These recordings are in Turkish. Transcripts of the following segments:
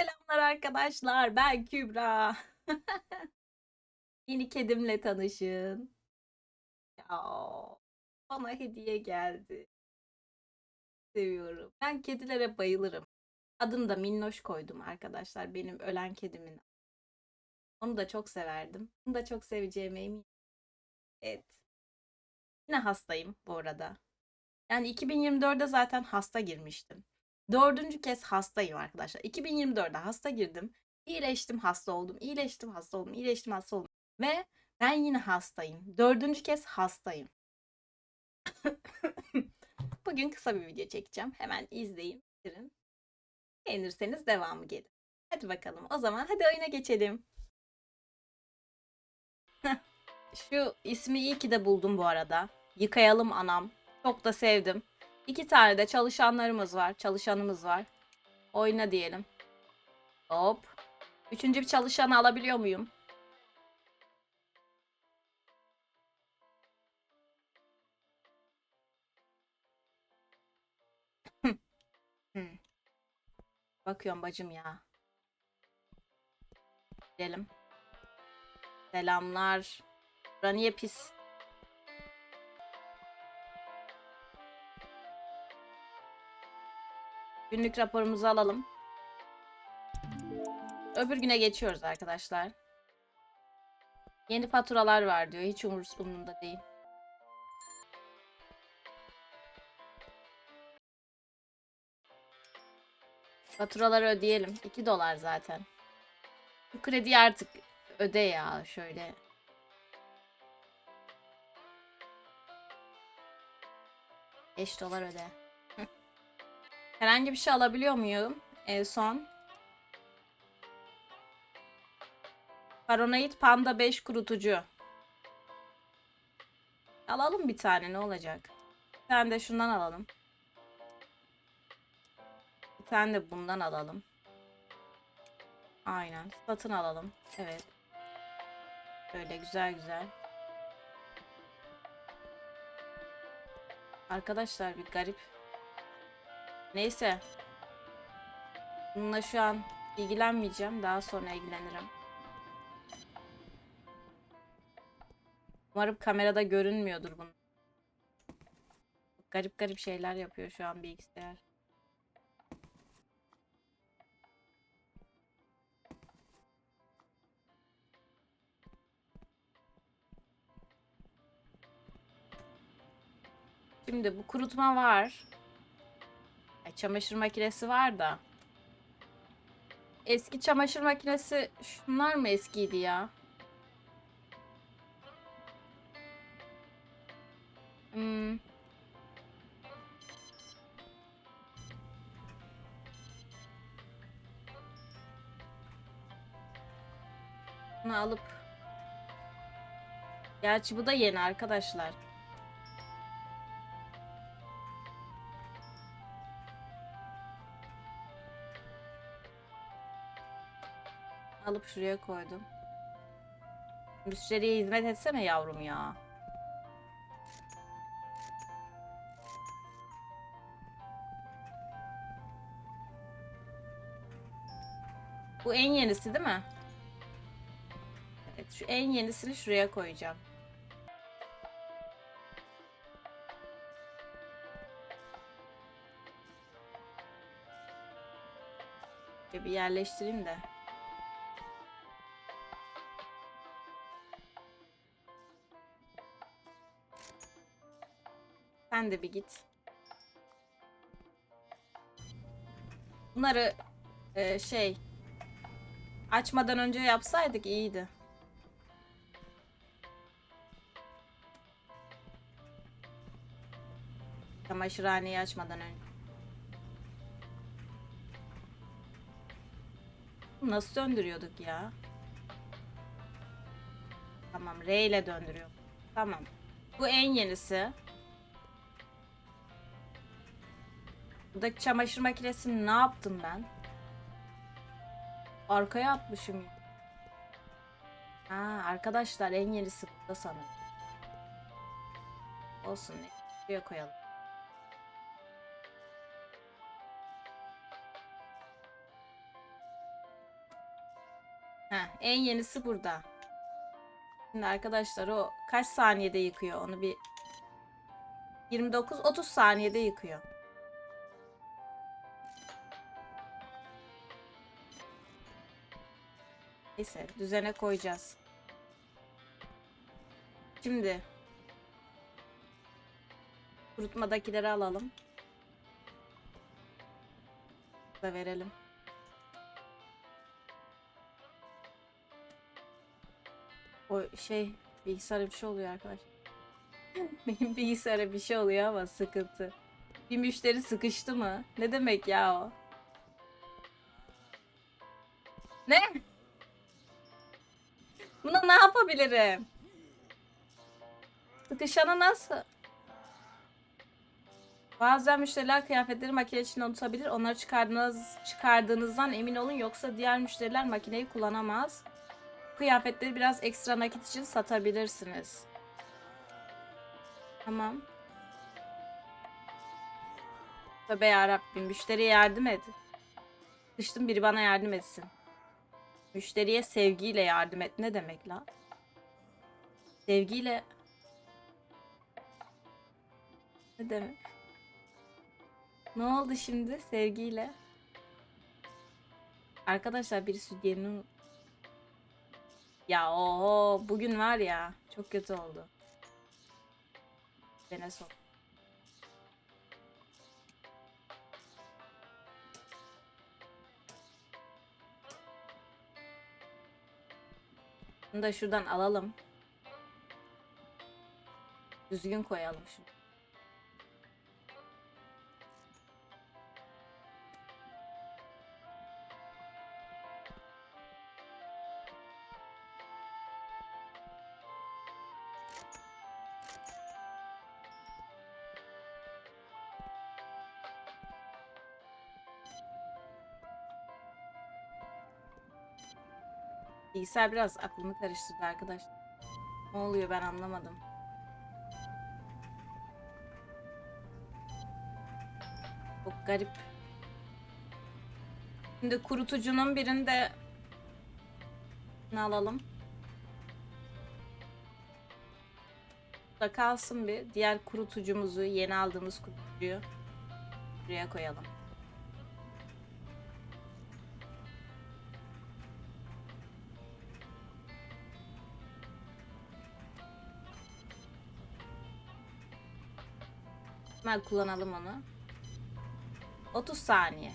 Selamlar arkadaşlar. Ben Kübra. Yeni kedimle tanışın. Ya, bana hediye geldi. Seviyorum. Ben kedilere bayılırım. Adını da Minnoş koydum arkadaşlar. Benim ölen kedimin. Onu da çok severdim. Onu da çok seveceğime eminim. Evet. Yine hastayım bu arada. Yani 2024'de zaten hasta girmiştim. Dördüncü kez hastayım arkadaşlar. 2024'de hasta girdim. İyileştim hasta oldum. İyileştim hasta oldum. İyileştim hasta oldum. Ve ben yine hastayım. Dördüncü kez hastayım. Bugün kısa bir video çekeceğim. Hemen izleyin. bitirin. Beğenirseniz devamı gelir. Hadi bakalım. O zaman hadi oyuna geçelim. Şu ismi iyi ki de buldum bu arada. Yıkayalım anam. Çok da sevdim. İki tane de çalışanlarımız var. Çalışanımız var. Oyna diyelim. Hop. Üçüncü bir çalışanı alabiliyor muyum? Hmm. Bakıyorum bacım ya. Gidelim. Selamlar. Bura niye pis? Günlük raporumuzu alalım. Öbür güne geçiyoruz arkadaşlar. Yeni faturalar var diyor. Hiç umurumda değil. Faturaları ödeyelim. 2 dolar zaten. Bu krediyi artık öde ya şöyle. Beş dolar öde. Herhangi bir şey alabiliyor muyum? En son. Paranoid Panda 5 kurutucu. Alalım bir tane ne olacak? Bir tane de şundan alalım. Bir tane de bundan alalım. Aynen. Satın alalım. Evet. Böyle güzel güzel. Arkadaşlar bir garip. Neyse. Bununla şu an ilgilenmeyeceğim. Daha sonra ilgilenirim. Umarım kamerada görünmüyordur bunun. Garip garip şeyler yapıyor şu an bilgisayar. Şimdi bu kurutma var. Çamaşır makinesi var da. Eski çamaşır makinesi şunlar mı eskiydi ya? Hmm. Bunu alıp Gerçi bu da yeni arkadaşlar. Alıp şuraya koydum. Müşteriye hizmet etsene yavrum ya. Bu en yenisi değil mi? Evet şu en yenisini şuraya koyacağım. Bir yerleştireyim de. Sen de bir git. Bunları e, şey açmadan önce yapsaydık iyiydi. Çamaşırhaneyi açmadan önce. Nasıl döndürüyorduk ya? Tamam R ile döndürüyor. Tamam. Bu en yenisi. Buradaki çamaşır makinesini ne yaptım ben? Arkaya atmışım. Ha, arkadaşlar en yenisi burada sanırım. Olsun. Buraya koyalım. Heh, en yenisi burada. Şimdi arkadaşlar o kaç saniyede yıkıyor onu bir 29-30 saniyede yıkıyor. Neyse düzene koyacağız. Şimdi kurutmadakileri alalım. Da verelim. O şey bilgisayara bir şey oluyor arkadaş. Benim bilgisayara bir şey oluyor ama sıkıntı. Bir müşteri sıkıştı mı? Ne demek ya o? Ne? Yapabilirim? Sıkışana nasıl? Bazen müşteriler kıyafetleri makine içinde unutabilir. Onları çıkardığınız, çıkardığınızdan emin olun yoksa diğer müşteriler makineyi kullanamaz. Kıyafetleri biraz ekstra nakit için satabilirsiniz. Tamam. Tövbe yarabbim müşteriye yardım et. Sıkıştım biri bana yardım etsin. Müşteriye sevgiyle yardım et ne demek la? Sevgiyle ne demek? Ne oldu şimdi sevgiyle? Arkadaşlar biri sütyenini Ya oho bugün var ya çok kötü oldu. Bene sok. Bunu da şuradan alalım. Düzgün koyalım şunu. Bilgisayar biraz aklımı karıştırdı arkadaş. Ne oluyor ben anlamadım. Çok garip. Şimdi kurutucunun birinde ne alalım? Da kalsın bir. Diğer kurutucumuzu, yeni aldığımız kurutucuyu buraya koyalım. Hemen kullanalım onu. 30 saniye.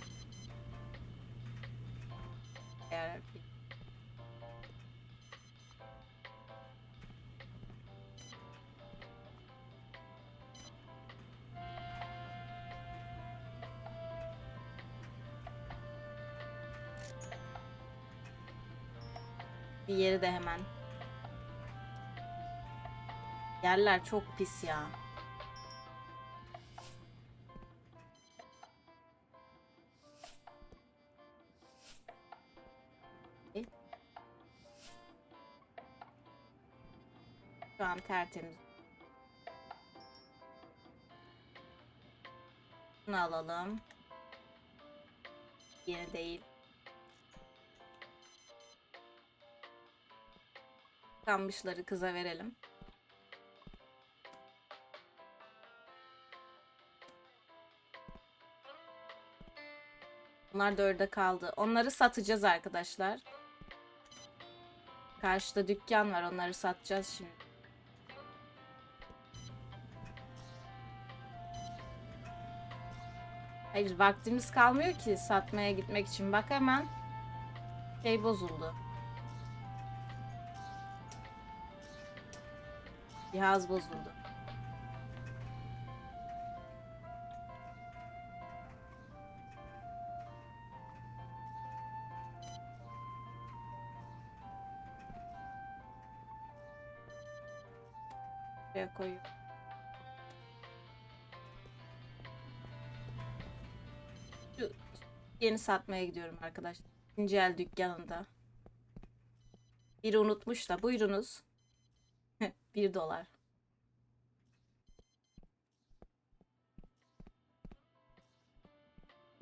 Bir yeri de hemen. Yerler çok pis ya. Tertemiz. Bunu alalım. Yeni değil. Kanmışları kıza verelim. Bunlar dörde kaldı. Onları satacağız arkadaşlar. Karşıda dükkan var. Onları satacağız şimdi. Hayır vaktimiz kalmıyor ki satmaya gitmek için. Bak hemen şey bozuldu. Cihaz bozuldu. Buraya koyuyorum. Yeni satmaya gidiyorum arkadaşlar. İkinci el dükkanında. Biri unutmuş da buyurunuz. Bir dolar.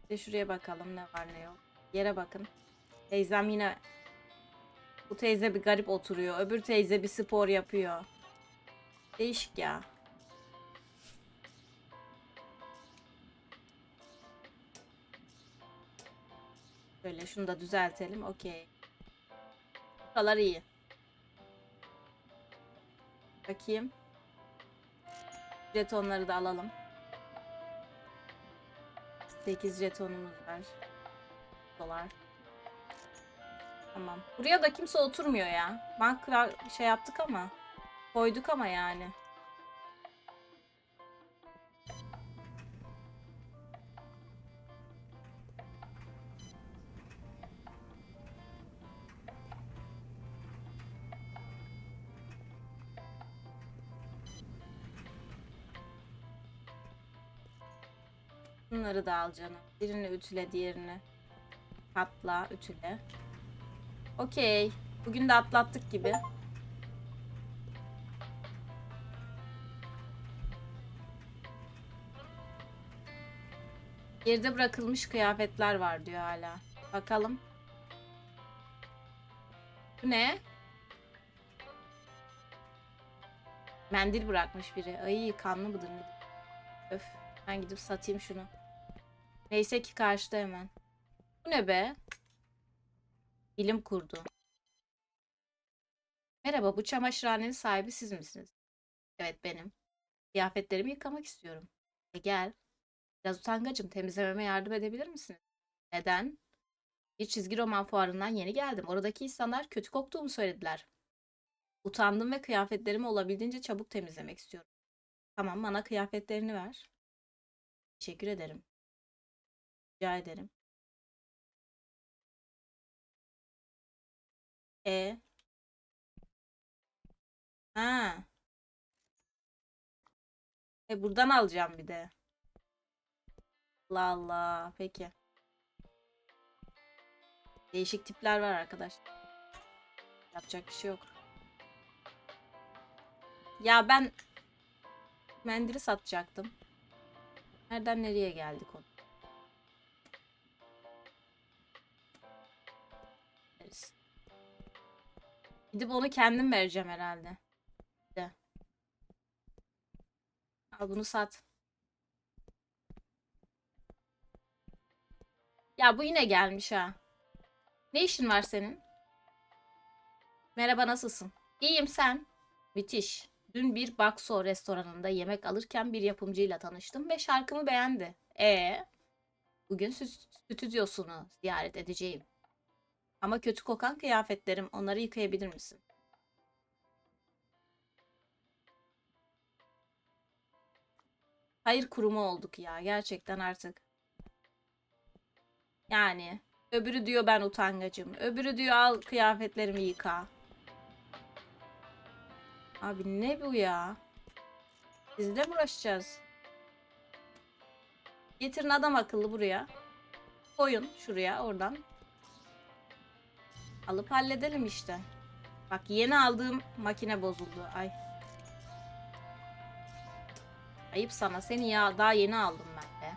Bir de şuraya bakalım ne var ne yok. Yere bakın. Teyzem yine Bu teyze bir garip oturuyor. Öbür teyze bir spor yapıyor. Değişik ya. Böyle şunu da düzeltelim. Okey. Buralar iyi. Bakayım. Jetonları da alalım. 8 jetonumuz var. Dolar. Tamam. Buraya da kimse oturmuyor ya. Banka şey yaptık ama. Koyduk ama yani. Bunları da al canım. Birini ütüle, diğerini katla, ütüle. Okey. Bugün de atlattık gibi. Geride bırakılmış kıyafetler var diyor hala. Bakalım. Bu ne? Mendil bırakmış biri. Ay kanlı nedir? Öf. Ben gidip satayım şunu. Neyse ki karşıda hemen. Bu ne be? Bilim kurdu. Merhaba, bu çamaşırhanenin sahibi siz misiniz? Evet benim. Kıyafetlerimi yıkamak istiyorum. E gel. Biraz utangacım, temizlememe yardım edebilir misiniz? Neden? Bir çizgi roman fuarından yeni geldim. Oradaki insanlar kötü koktuğumu söylediler. Utandım ve kıyafetlerimi olabildiğince çabuk temizlemek istiyorum. Tamam, bana kıyafetlerini ver. Teşekkür ederim. Rica ederim. E. Ha. E buradan alacağım bir de. Allah Allah. Peki. Değişik tipler var arkadaşlar. Yapacak bir şey yok. Ya ben mendili satacaktım. Nereden nereye geldik onu? Gidip onu kendim vereceğim herhalde. De. Al bunu sat. Ya bu yine gelmiş ha. Ne işin var senin? Merhaba nasılsın? İyiyim sen. Müthiş. Dün bir Bakso restoranında yemek alırken bir yapımcıyla tanıştım ve şarkımı beğendi. E bugün stü- stüdyosunu ziyaret edeceğim. Ama kötü kokan kıyafetlerim, onları yıkayabilir misin? Hayır kurumu olduk ya gerçekten artık. Yani öbürü diyor ben utangacım. Öbürü diyor al kıyafetlerimi yıka. Abi ne bu ya? Bizle mi uğraşacağız? Getirin adam akıllı buraya. Koyun şuraya oradan. Alıp halledelim işte. Bak yeni aldığım makine bozuldu. Ay. Ayıp sana. Seni ya daha yeni aldım ben de.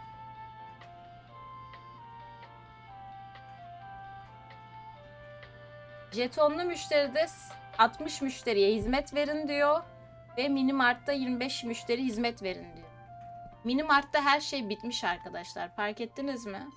Jetonlu müşteride 60 müşteriye hizmet verin diyor. Ve mini martta 25 müşteri hizmet verin diyor. Mini martta her şey bitmiş arkadaşlar. Fark ettiniz mi?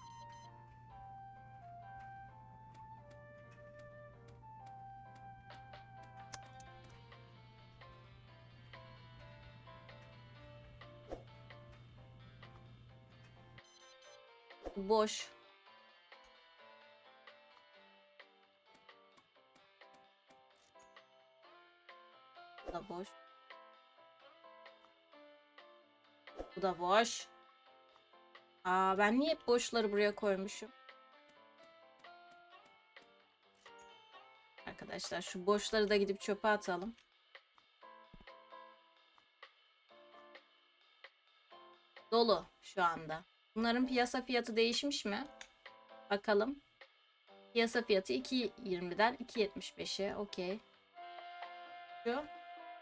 Boş. Bu da boş. Bu da boş. Aa ben niye boşları buraya koymuşum? Arkadaşlar şu boşları da gidip çöpe atalım. Dolu şu anda. Bunların piyasa fiyatı değişmiş mi? Bakalım. Piyasa fiyatı 2.20'den 2.75'e. Okey. Şu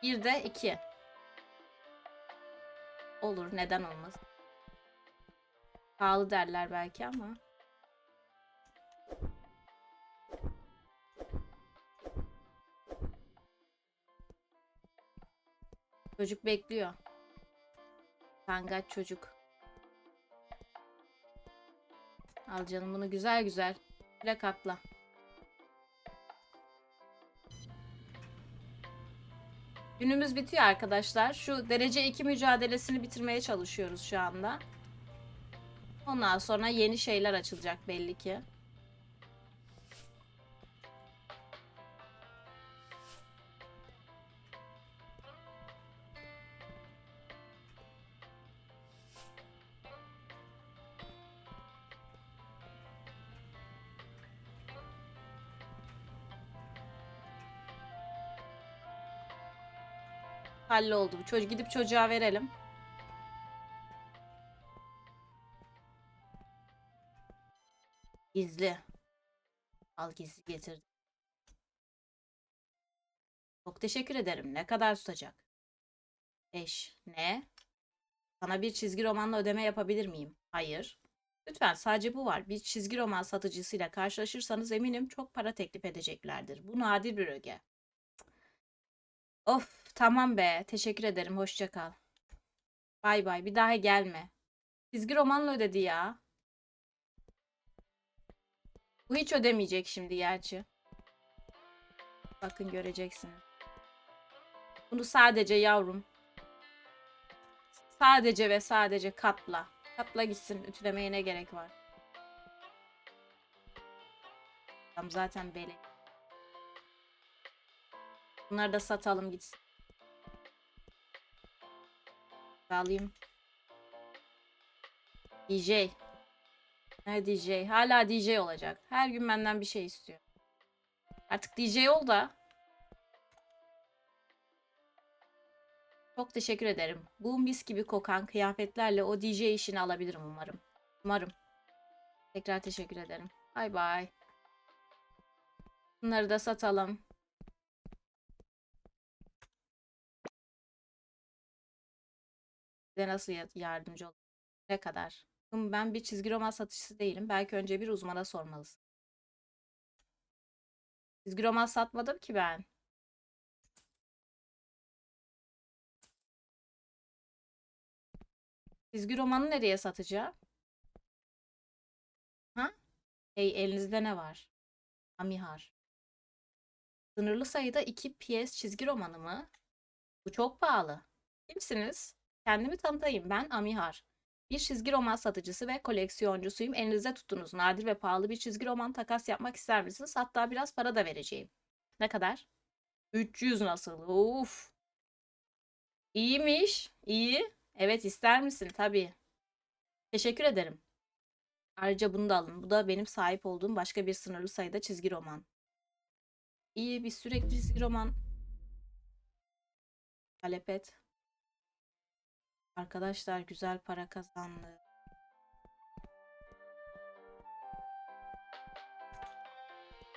1 de 2. Olur. Neden olmaz? Pahalı derler belki ama. Çocuk bekliyor. Tangaç çocuk. Al canım bunu güzel güzel. Bile katla. Günümüz bitiyor arkadaşlar. Şu derece 2 mücadelesini bitirmeye çalışıyoruz şu anda. Ondan sonra yeni şeyler açılacak belli ki. Halloldu. Çocuk gidip çocuğa verelim. Gizli. Al gizli getirdim. Çok teşekkür ederim. Ne kadar tutacak? Eş. Ne? Sana bir çizgi romanla ödeme yapabilir miyim? Hayır. Lütfen sadece bu var. Bir çizgi roman satıcısıyla karşılaşırsanız eminim çok para teklif edeceklerdir. Bu nadir bir öge. Of tamam be. Teşekkür ederim. Hoşça kal. Bay bay. Bir daha gelme. Çizgi romanla ödedi ya. Bu hiç ödemeyecek şimdi gerçi. Bakın göreceksiniz. Bunu sadece yavrum. Sadece ve sadece katla. Katla gitsin. Ütülemeye ne gerek var? Tam zaten belek. Bunları da satalım gitsin. Alayım. DJ. Ne DJ? Hala DJ olacak. Her gün benden bir şey istiyor. Artık DJ ol da. Çok teşekkür ederim. Bu mis gibi kokan kıyafetlerle o DJ işini alabilirim umarım. Umarım. Tekrar teşekkür ederim. Bay bay. Bunları da satalım. Size nasıl ya- yardımcı olur? Ne kadar? Ben bir çizgi roman satıcısı değilim. Belki önce bir uzmana sormalısın. Çizgi roman satmadım ki ben. Çizgi romanı nereye satacağım? Ha? Hey elinizde ne var? Amihar. Sınırlı sayıda 2 PS çizgi romanı mı? Bu çok pahalı. Kimsiniz? Kendimi tanıtayım. Ben Amihar. Bir çizgi roman satıcısı ve koleksiyoncusuyum. Elinizde tuttuğunuz nadir ve pahalı bir çizgi roman takas yapmak ister misiniz? Hatta biraz para da vereceğim. Ne kadar? 300 nasıl? Uf. İyiymiş. İyi. Evet ister misin? Tabii. Teşekkür ederim. Ayrıca bunu da alın. Bu da benim sahip olduğum başka bir sınırlı sayıda çizgi roman. İyi bir sürekli çizgi roman. Talep et. Arkadaşlar güzel para kazandı.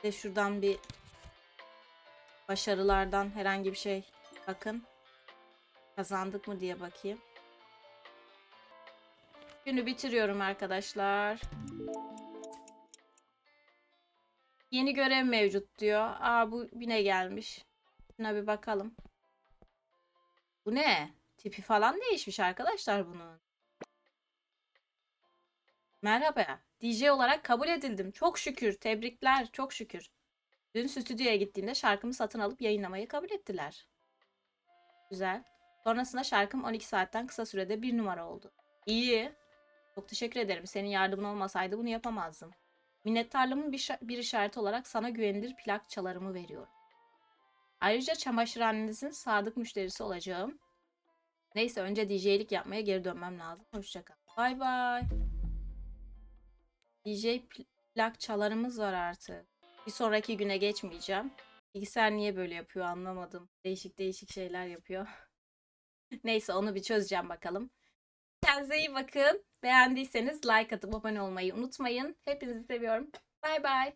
De şuradan bir başarılardan herhangi bir şey bakın. Kazandık mı diye bakayım. Günü bitiriyorum arkadaşlar. Yeni görev mevcut diyor. Aa bu bine gelmiş. Şuna bir bakalım. Bu ne? Tipi falan değişmiş arkadaşlar bunun. Merhaba. DJ olarak kabul edildim. Çok şükür. Tebrikler. Çok şükür. Dün stüdyoya gittiğimde şarkımı satın alıp yayınlamayı kabul ettiler. Güzel. Sonrasında şarkım 12 saatten kısa sürede bir numara oldu. İyi. Çok teşekkür ederim. Senin yardımın olmasaydı bunu yapamazdım. Minnettarlığımın bir, bir işareti olarak sana güvenilir plak çalarımı veriyorum. Ayrıca çamaşırhanenizin sadık müşterisi olacağım. Neyse önce DJ'lik yapmaya geri dönmem lazım. Hoşçakal. Bay bay. DJ pl- plak çalarımız var artık. Bir sonraki güne geçmeyeceğim. Bilgisayar niye böyle yapıyor anlamadım. Değişik değişik şeyler yapıyor. Neyse onu bir çözeceğim bakalım. Kendinize iyi bakın. Beğendiyseniz like atıp abone olmayı unutmayın. Hepinizi seviyorum. Bay bay.